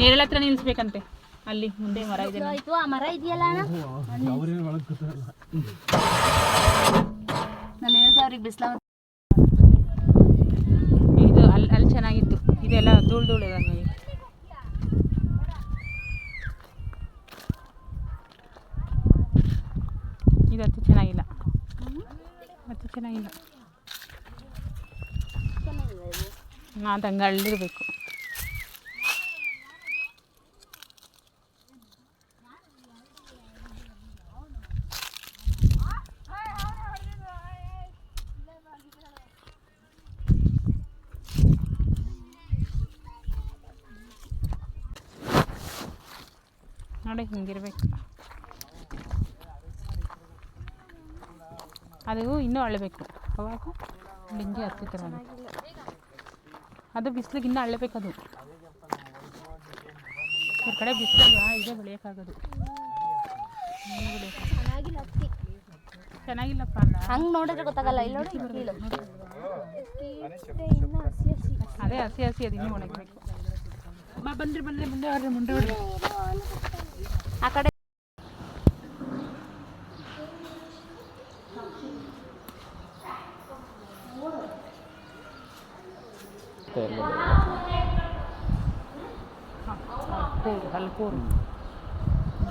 ನೇರಳ ಹತ್ರ ನಿಲ್ಲಿಸ್ಬೇಕಂತೆ ಅಲ್ಲಿ ಮುಂದೆ ಮರ ಇದೆ. ಆಯ್ತು ಆ ಮರ ಇದೆಯಲ್ಲ ನಾನು ಹೇಳ್ದೆ ಅವ್ರಿಗೆ ಬಿಸಿಲ ಇದು ಅಲ್ಲಿ ಅಲ್ಲಿ ಚೆನ್ನಾಗಿತ್ತು. ಇದೆಲ್ಲ ಧೂಳು ಧೂಳು ಇದೆ ನೋಡಿ. ಇದು ಅಷ್ಟು ಚೆನ್ನಾಗಿಲ್ಲ. ಮತ್ತು ಚೆನ್ನಾಗಿಲ್ಲ. ನಾನು ಹಂಗೆ ಅಳ್ಳಿರ್ಬೇಕು ನೋಡಿ ಹಿಂಗಿರ್ಬೇಕು. ಅದು ಇನ್ನೂ ಅಳಬೇಕು. ಅವಾಗ ಲಿಂಗಿ ಹತ್ತಿತರ ಅದು ಬಿಸಿಲಿಗೆ ಇನ್ನೂ ಅದು. ಈ ಕಡೆ ಬಿಸಿಲಿಗೆ ಇದೇ ಬೆಳೆಯೋಕ್ಕಾಗೋದು. ಚೆನ್ನಾಗಿಲ್ಲಪ್ಪ ಅಲ್ಲ? ಹಂಗೆ ನೋಡಿದ್ರೆ ಗೊತ್ತಾಗಲ್ಲ. ಇಲ್ಲಿ ನೋಡಿ ಅದೇ ಹಸಿ ಹಸಿ ಅದು ಇನ್ನೂ ಒಣಗಬೇಕು. ಬಂದ್ರಿ ಬಂದ್ರಿ ಮುಂದೆ ಬರ್ರಿ ಮುಂದೆ ಆ ಕಡೆ ಹಲ್ಕೂರು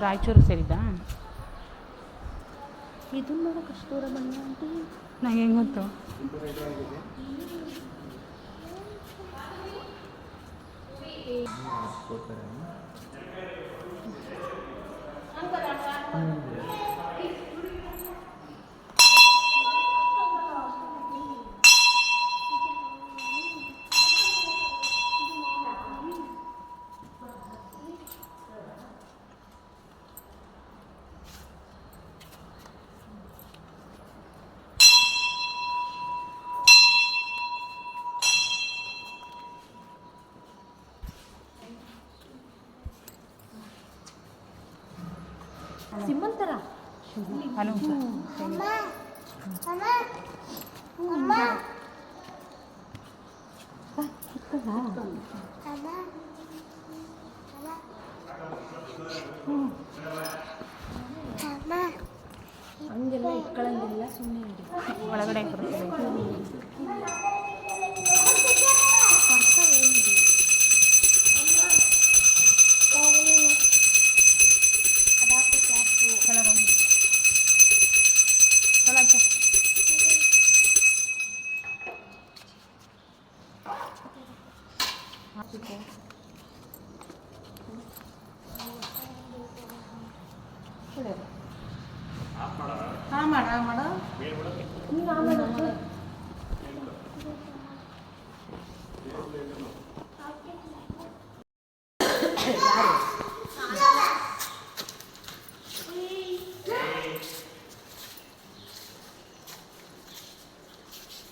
ರಾಯಚೂರು ಸೇರಿದ್ದಾ? ಇದನ್ನ ನೋಡು ಕಸ್ತೂರ ಬಣ್ಣ ಆಂಟಿ ನಂಗೆ ಹೆಂಗೆ ಗೊತ್ತು? 嗯。ಸಿಮ್ಮಂತರ ಅನು ಹಂಗೆಲ್ಲ ಇಟ್ಕೊಳ್ಳಂಗಿಲ್ಲ ಸುಮ್ಮನೆ ಒಳಗಡೆ ಬರುತ್ತೆ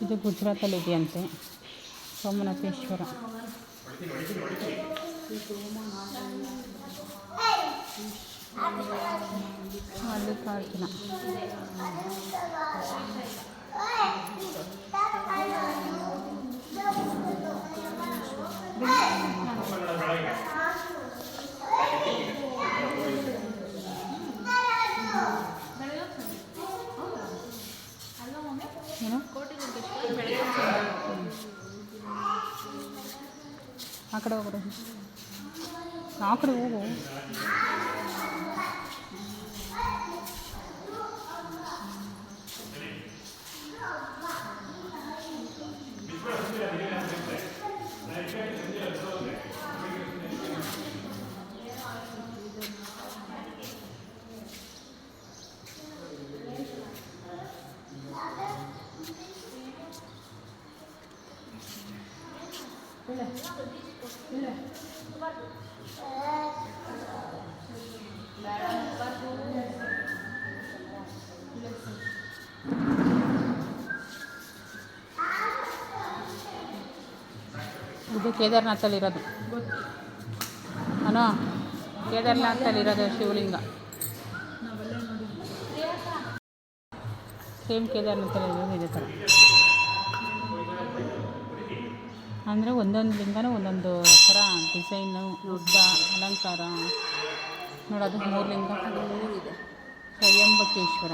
ఇది గుజరాత్లో ఇది అంతే. సోమనాథేశ్వరం. సోమనాథ ಏನು ಆ ಕಡೆ ಹೋಗ್ಬಿಡು ಆ ಕಡೆ ಇದು ಕೇದಾರ್ನಾಥಲ್ಲಿರೋದು ಅನೋ ಕೇದಾರ್ನಾಥಲ್ಲಿರೋದು ಶಿವಲಿಂಗ. ಸೇಮ್ ಕೇದಾರ್ನಾಥಲ್ಲಿರೋದು ಇದೇ ಥರ ಅಂದರೆ ಒಂದೊಂದು ಲಿಂಗನೂ ಒಂದೊಂದು ಥರ ಡಿಸೈನು ಉದ್ದ ಅಲಂಕಾರ. ನೋಡೋದು ಮೂರು ಲಿಂಗ ತ್ರ್ಯಂಬಕೇಶ್ವರ.